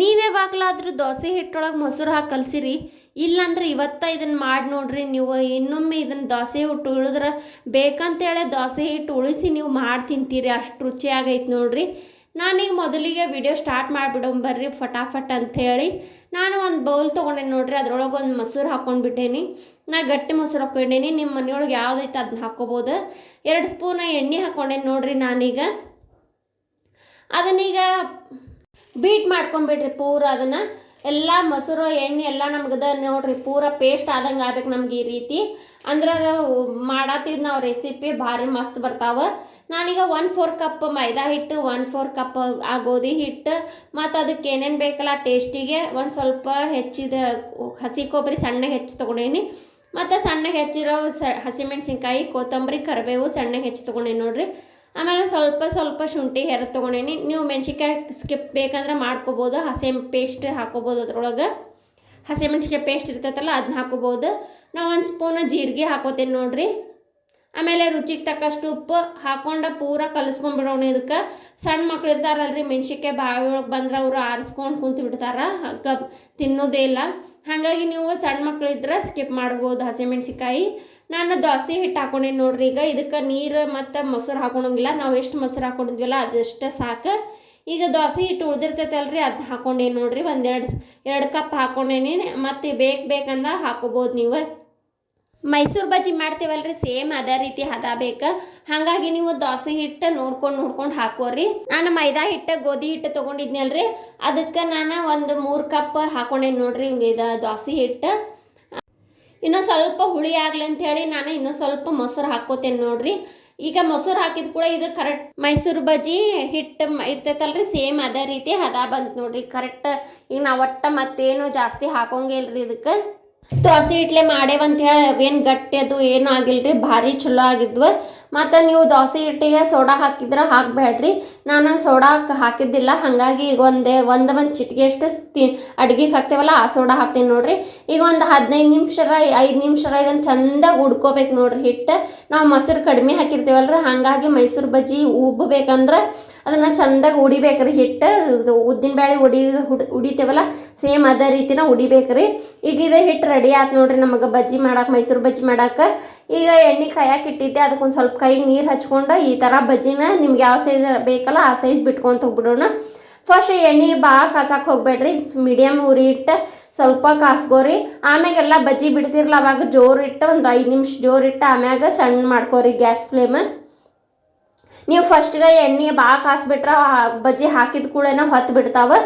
ನೀವೇ ಬಾಗ್ಲಾದ್ರೂ ದೋಸೆ ಹಿಟ್ಟೊಳಗೆ ಮೊಸರು ಹಾಕಿ ಕಲಸಿರಿ. ಇಲ್ಲಾಂದ್ರೆ ಇವತ್ತ ಇದನ್ನು ಮಾಡಿ ನೋಡ್ರಿ. ನೀವು ಇನ್ನೊಮ್ಮೆ ಇದನ್ನು ದೋಸೆ ಹಿಟ್ಟು ಉಳಿದ್ರೆ ಬೇಕಂತೇಳಿ ದೋಸೆ ಹಿಟ್ಟು ಉಳಿಸಿ ನೀವು ಮಾಡಿ ತಿಂತೀರಿ. ಅಷ್ಟು ರುಚಿಯಾಗೈತೆ ನೋಡ್ರಿ. ನಾನೀಗ ಮೊದಲಿಗೆ ವಿಡಿಯೋ ಸ್ಟಾರ್ಟ್ ಮಾಡಿಬಿಡೋ ಬರ್ರಿ ಫಟಾಫಟ್ ಅಂಥೇಳಿ ನಾನು ಒಂದು ಬೌಲ್ ತೊಗೊಂಡೇನಿ ನೋಡ್ರಿ. ಅದ್ರೊಳಗೆ ಒಂದು ಮೊಸರು ಹಾಕ್ಕೊಂಡ್ಬಿಟ್ಟೇನಿ ನಾ ಗಟ್ಟಿ ಮೊಸರು ಹಾಕ್ಕೊಂಡೇನಿ ನಿಮ್ಮ ಮನೆಯೊಳಗೆ ಯಾವ್ದೈತೆ ಅದನ್ನ ಹಾಕ್ಕೋಬೋದು ಎರಡು ಸ್ಪೂನ್ ಎಣ್ಣೆ ಹಾಕ್ಕೊಂಡೇನಿ ನೋಡ್ರಿ ನಾನೀಗ. ಅದನ್ನೀಗ ಬೀಟ್ ಮಾಡ್ಕೊಂಬಿಡ್ರಿ ಪೂರ ಅದನ್ನು. ಎಲ್ಲ ಮೊಸರು, ಎಣ್ಣೆ ಎಲ್ಲ ನಮ್ಗದ ನೋಡ್ರಿ ಪೂರ ಪೇಸ್ಟ್ ಆದಂಗೆ ಆಗ್ಬೇಕು ನಮ್ಗೆ ಈ ರೀತಿ. ಅಂದ್ರೆ ಮಾಡತ್ತಿದ್ ನಾವು ರೆಸಿಪಿ ಭಾರಿ ಮಸ್ತ್ ಬರ್ತಾವೆ. ನಾನೀಗ ಒನ್ ಫೋರ್ ಕಪ್ ಮೈದಾ ಹಿಟ್ಟು ಒನ್ ಫೋರ್ ಕಪ್ ಆ ಗೋಧಿ ಹಿಟ್ಟು, ಮತ್ತು ಅದಕ್ಕೆ ಏನೇನು ಬೇಕಲ್ಲ ಟೇಸ್ಟಿಗೆ ಒಂದು ಸ್ವಲ್ಪ ಹೆಚ್ಚಿದ ಹಸಿ ಕೊಬ್ಬರಿ ಸಣ್ಣಗೆ ಹೆಚ್ಚಿ ತೊಗೊಂಡೇನಿ. ಮತ್ತು ಸಣ್ಣಗೆ ಹೆಚ್ಚಿರೋ ಸ ಹಸಿಮೆಣ್ಸಿನ್ಕಾಯಿ, ಕೊತ್ತಂಬರಿ, ಕರಿಬೇವು ಸಣ್ಣಗೆ ಹೆಚ್ಚಿ ತೊಗೊಂಡೇನಿ ನೋಡ್ರಿ. ಆಮೇಲೆ ಸ್ವಲ್ಪ ಸ್ವಲ್ಪ ಶುಂಠಿ ಹೆರ ತೊಗೊಂಡೇನಿ. ನೀವು ಮೆಣ್ಸಿನ್ಕಾಯಿ ಸ್ಕಿಪ್ ಬೇಕಂದ್ರೆ ಮಾಡ್ಕೋಬೋದು. ಹಸಿ ಪೇಸ್ಟ್ ಹಾಕೋಬೋದು ಅದ್ರೊಳಗೆ. ಹಸಿಮೆಣ್ಸಿನ್ಕಾಯಿ ಪೇಸ್ಟ್ ಇರ್ತೈತಲ್ಲ ಅದನ್ನ ಹಾಕೋಬೋದು. ನಾವು ಒಂದು ಸ್ಪೂನ್ ಜೀರಿಗೆ ಹಾಕೋತೀನಿ ನೋಡಿರಿ. ಆಮೇಲೆ ರುಚಿಗೆ ತಕ್ಕಷ್ಟು ಉಪ್ಪು ಹಾಕೊಂಡು ಪೂರ ಕಲಿಸ್ಕೊಂಡ್ಬಿಡೋಣ ಇದಕ್ಕೆ ಸಣ್ಣ ಮಕ್ಳು ಇರ್ತಾರಲ್ರಿ, ಮೆಣ್ಸಿನ್ಕಾಯಿ ಬಾವಿ ಒಳಗೆ ಬಂದ್ರೆ ಅವರು ಆರಿಸ್ಕೊಂಡು ಕುಂತು ಬಿಡ್ತಾರೆ. ತಿನ್ನೋದೇ ಇಲ್ಲ. ಹಾಗಾಗಿ ನೀವು ಸಣ್ಣ ಮಕ್ಳು ಇದ್ರೆ ಸ್ಕಿಪ್ ಮಾಡ್ಬೋದು ಹಸಿಮೆಣ್ಸಿನ್ಕಾಯಿ ನಾನು ದೋಸೆ ಹಿಟ್ಟು ಹಾಕೊಂಡೇನಿ ನೋಡ್ರಿ ಈಗ ಇದಕ್ಕೆ ನೀರು ಮತ್ತು ಮೊಸರು ಹಾಕೊಂಡಂಗಿಲ್ಲ. ನಾವು ಎಷ್ಟು ಮೊಸರು ಹಾಕೊಂಡಿದ್ವಲ್ಲ ಅದಷ್ಟೇ ಸಾಕು. ಈಗ ದೋಸೆ ಹಿಟ್ಟು ಉಳ್ದಿರ್ತೈತಲ್ರಿ ಅದನ್ನ ಹಾಕೊಂಡೇನಿ ನೋಡ್ರಿ. ಒಂದೆರಡು ಎರಡು ಕಪ್ ಹಾಕೊಂಡೇನಿ. ಮತ್ತು ಬೇಕು ಬೇಕಂದ ಹಾಕೋಬೋದು ನೀವು. ಮೈಸೂರು ಬಜ್ಜಿ ಮಾಡ್ತೇವಲ್ರಿ, ಸೇಮ್ ಅದೇ ರೀತಿ ಹದ ಬೇಕು. ಹಾಗಾಗಿ ನೀವು ದೋಸೆ ಹಿಟ್ಟು ನೋಡ್ಕೊಂಡು ನೋಡ್ಕೊಂಡು ಹಾಕೋರಿ. ನಾನು ಮೈದಾ ಹಿಟ್ಟು, ಗೋಧಿ ಹಿಟ್ಟು ತೊಗೊಂಡಿದ್ನಲ್ರಿ. ಅದಕ್ಕೆ ನಾನು ಒಂದು ಮೂರು ಕಪ್ ಹಾಕೊಂಡೇನಿ ನೋಡ್ರಿ ಇದು ದೋಸೆ ಹಿಟ್ಟು. ಇನ್ನೂ ಸ್ವಲ್ಪ ಹುಳಿ ಆಗ್ಲಿ ಅಂತ ಹೇಳಿ ನಾನು ಇನ್ನೂ ಸ್ವಲ್ಪ ಮೊಸರು ಹಾಕೋತೇನೆ ನೋಡಿರಿ. ಈಗ ಮೊಸರು ಹಾಕಿದ ಕೂಡ ಇದು ಕರೆಕ್ಟ್ ಮೈಸೂರು ಬಜ್ಜಿ ಹಿಟ್ಟು ಇರ್ತೈತಲ್ರಿ ಸೇಮ್ ಅದೇ ರೀತಿ ಹದ ಬಂತು ನೋಡ್ರಿ. ಕರೆಕ್ಟ್ ಈಗ ನಾವು ಒಟ್ಟ ಮತ್ತೇನು ಜಾಸ್ತಿ ಹಾಕೋಂಗೇ ಇಲ್ರಿ ಇದಕ್ಕೆ. ದೋಸೆ ಇಟ್ಲೆ ಮಾಡೇವಂತ ಹೇಳಿ ಏನು ಗಟ್ಟಿ ಅದು ಏನೂ ಆಗಿಲ್ರಿ, ಭಾರಿ ಚಲೋ ಆಗಿದ್ವು. ಮತ್ತು ನೀವು ದೋಸೆ ಹಿಟ್ಟಿಗೆ ಸೋಡಾ ಹಾಕಿದ್ರೆ ಹಾಕಬೇಡ್ರಿ ನಾನು ಸೋಡಾ ಹಾಕ್- ಹಾಕಿದ್ದಿಲ್ಲ, ಹಾಗಾಗಿ ಈಗ ಒಂದೇ, ಒಂದು ಒಂದು ಚಿಟಿಕೆ ಎಷ್ಟು ತಿ ಅಡ್ಗೆಗೆ ಹಾಕ್ತೇವಲ್ಲ, ಆ ಸೋಡಾ ಹಾಕ್ತೀನಿ ನೋಡ್ರಿ. ಈಗ ಒಂದು ಹದಿನೈದು ನಿಮಿಷರ, ಐದು ನಿಮಿಷರ ಇದನ್ನು ಚಂದಾಗಿ ಉಡ್ಕೋಬೇಕು ನೋಡ್ರಿ ಹಿಟ್ಟು. ನಾವು ಮೊಸರು ಕಡಿಮೆ ಹಾಕಿರ್ತೀವಲ್ರಿ, ಹಾಗಾಗಿ ಮೈಸೂರು ಬಜ್ಜಿ ಉಬ್ಬಬೇಕಂದ್ರೆ ಅದನ್ನು ಚಂದಾಗಿ ಉಡಿಬೇಕ್ರಿ ಹಿಟ್ಟು. ಉದ್ದಿನ ಬೇಳೆ ಉಡಿ, ಹುಡ್ ಉಡಿತೇವಲ್ಲ, ಸೇಮ್ ಅದೇ ರೀತಿನ ಉಡಿಬೇಕ್ರಿ. ಈಗ ಇದೇ ಹಿಟ್ಟು ರೆಡಿ ಆಯ್ತು ನೋಡ್ರಿ ನಮಗೆ ಬಜ್ಜಿ ಮಾಡಕ್ಕೆ ಮೈಸೂರು ಬಜ್ಜಿ ಮಾಡಕ್ಕೆ ಈಗ ಎಣ್ಣೆ ಕಾಯಕ್ಕೆ ಇಟ್ಟಿದ್ದೆ. ಅದಕ್ಕೊಂದು ಸ್ವಲ್ಪ ಕೈಗೆ ನೀರು ಹಚ್ಕೊಂಡು ಈ ಥರ ಬಜ್ಜಿನ ನಿಮ್ಗೆ ಯಾವ ಸೈಜ್ ಬೇಕಲ್ಲ ಆ ಸೈಜ್ ಬಿಟ್ಕೊಂತ ಹೋಗ್ಬಿಡೋಣ ಫಸ್ಟ್ ಎಣ್ಣೆ ಭಾಳ ಕಾಸಕ್ಕೆ ಹೋಗ್ಬೇಡ್ರಿ. ಮೀಡಿಯಮ್ ಉರಿ ಇಟ್ಟು ಸ್ವಲ್ಪ ಕಾಸ್ಕೋರಿ. ಆಮ್ಯಾಗೆಲ್ಲ ಬಜ್ಜಿ ಬಿಡ್ತಿರಲ್ಲ ಅವಾಗ ಜೋರು ಇಟ್ಟು ಒಂದು ಐದು ನಿಮಿಷ ಜೋರು ಇಟ್ಟು ಆಮ್ಯಾಗ ಸಣ್ಣ ಮಾಡ್ಕೋರಿ ಗ್ಯಾಸ್ ಫ್ಲೇಮ್. ನೀವು ಫಸ್ಟ್ಗೆ ಎಣ್ಣೆ ಭಾಳ ಕಾಸ್ಬಿಟ್ರೆ ಬಜ್ಜಿ ಹಾಕಿದ ಕೂಡೇನ ಹೊತ್ತು ಬಿಡ್ತಾವೆ.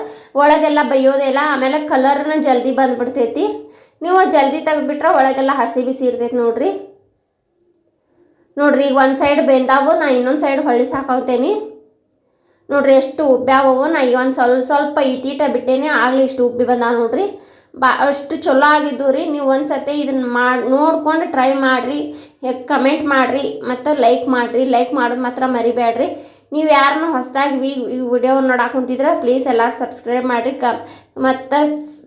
ಒಳಗೆಲ್ಲ ಬೈಯೋದಿಲ್ಲ ಆಮೇಲೆ ಕಲರ್ನ ಜಲ್ದಿ ಬಂದ್ಬಿಡ್ತೈತಿ. ನೀವು ಜಲ್ದಿ ತೆಗೆದ್ಬಿಟ್ರೆ ಒಳಗೆಲ್ಲ ಹಸಿ ಬಿಸಿ ಇರ್ತೈತಿ ನೋಡ್ರಿ. ನೋಡ್ರಿ, ಈಗ ಒಂದು ಸೈಡ್ ಬೆಂದಾವು ನಾ ಇನ್ನೊಂದು ಸೈಡ್ ಹೊಳ್ಳಿ ಸಾಕೋತೇನಿ ನೋಡ್ರಿ, ಎಷ್ಟು ಉಬ್ಬ್ಯಾವವು ನಾ ಈಗ ಒಂದು ಸ್ವಲ್ಪ ಸ್ವಲ್ಪ ಇಟ್ಟೀಟ ಬಿಟ್ಟೇನೆ, ಆಗಲಿ ಇಷ್ಟು ಉಬ್ಬಿ ಬಂದಾವ ನೋಡ್ರಿ. ಬಾ, ಅಷ್ಟು ಚಲೋ ಆಗಿದ್ದು ರೀ, ನೀವು ಒಂದು ಸತಿ ಇದನ್ನು ಮಾಡಿ ನೋಡ್ಕೊಂಡು ಟ್ರೈ ಮಾಡಿರಿ ಕಮೆಂಟ್ ಮಾಡಿರಿ, ಮತ್ತು ಲೈಕ್ ಮಾಡಿರಿ ಲೈಕ್ ಮಾಡೋದು ಮಾತ್ರ ಮರಿಬೇಡ್ರಿ ನೀವು ಯಾರನ್ನ ಹೊಸದಾಗಿ ವಿ ಈ ವಿಡಿಯೋ ನೋಡಕ್ಕೆ ಕುಂತಿದ್ರೆ ಪ್ಲೀಸ್ ಎಲ್ಲರೂ ಸಬ್ಸ್ಕ್ರೈಬ್ ಮಾಡಿರಿ, ಕ, ಮತ್ತು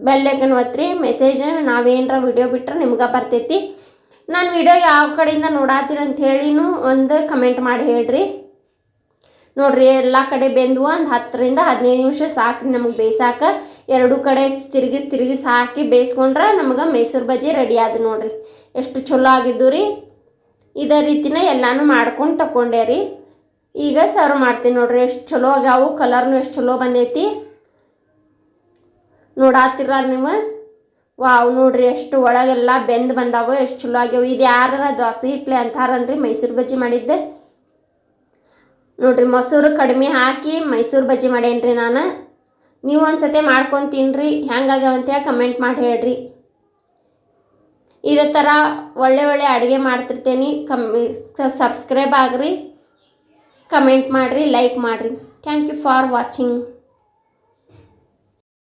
ಬೆಲ್ಲೈಕನ್ ಒತ್ತಿರಿ ಮೆಸೇಜ್ ನಾವೇನರ ವಿಡಿಯೋ ಬಿಟ್ಟರೆ ನಿಮ್ಗೆ ಬರ್ತೈತಿ. ನಾನು ವಿಡಿಯೋ ಯಾವ ಕಡೆಯಿಂದ ನೋಡಾತೀರ ಅಂತ ಹೇಳಿನೂ ಒಂದು ಕಮೆಂಟ್ ಮಾಡಿ ಹೇಳ್ರಿ. ನೋಡ್ರಿ, ಎಲ್ಲ ಕಡೆ ಬೆಂದು ಒಂದು ಹತ್ತರಿಂದ ಹದಿನೈದು ನಿಮಿಷ ಸಾಕ್ರಿ ನಮಗೆ ಬೇಯ್ಸಾಕ ಎರಡು ಕಡೆ ತಿರುಗಿಸಿ ತಿರುಗಿಸಿ ಹಾಕಿ ಬೇಯಿಸ್ಕೊಂಡ್ರೆ ನಮಗೆ ಮೈಸೂರು ಬಜ್ಜಿ ರೆಡಿ ಆದ ನೋಡ್ರಿ. ಎಷ್ಟು ಚಲೋ ಆಗಿದ್ದು ರೀ. ಇದೇ ರೀತಿನ ಎಲ್ಲಾನು ಮಾಡ್ಕೊಂಡು ತಗೊಂಡೆ ರೀ. ಈಗ ಸರ್ವ್ ಮಾಡ್ತೀನಿ ನೋಡ್ರಿ, ಎಷ್ಟು ಚಲೋ ಆಗ್ಯಾವು ಕಲರ್ನು ಎಷ್ಟು ಚಲೋ ಬಂದೈತಿ. ನೋಡಾತಿರ ನೀವು. ವಾವ್, ನೋಡ್ರಿ ಎಷ್ಟು ಒಳಗೆಲ್ಲ ಬೆಂದು ಬಂದಾವು, ಎಷ್ಟು ಚಲೋ ಆಗ್ಯಾವ. ಇದು ಯಾರ ದೋಸೆ ಇಟ್ಲಿ ಅಂತಾರನ್ರಿ, ಮೈಸೂರು ಬಜ್ಜಿ ಮಾಡಿದ್ದೆ. ನೋಡ್ರಿ, ಮೊಸರು ಕಡಿಮೆ ಹಾಕಿ ಮೈಸೂರು ಬಜ್ಜಿ ಮಾಡೇನ್ರಿ ನಾನು. ನೀವು ಒಂದ್ಸತಿ ಮಾಡ್ಕೊಂಡು ತಿನ್ರಿ ಹೆಂಗಾಗ್ಯಾವಂತ ಕಮೆಂಟ್ ಮಾಡಿ ಹೇಳ್ರಿ. ಇದೇ ಥರ ಒಳ್ಳೆ ಒಳ್ಳೆ ಅಡುಗೆ ಮಾಡ್ತಿರ್ತೇನೆ. ಕಮ್ಮಿ ಸಬ್ಸ್ಕ್ರೈಬ್ ಆಗ್ರಿ. ಕಮೆಂಟ್ ಮಾಡಿರಿ, ಲೈಕ್ ಮಾಡಿರಿ. Thank you for watching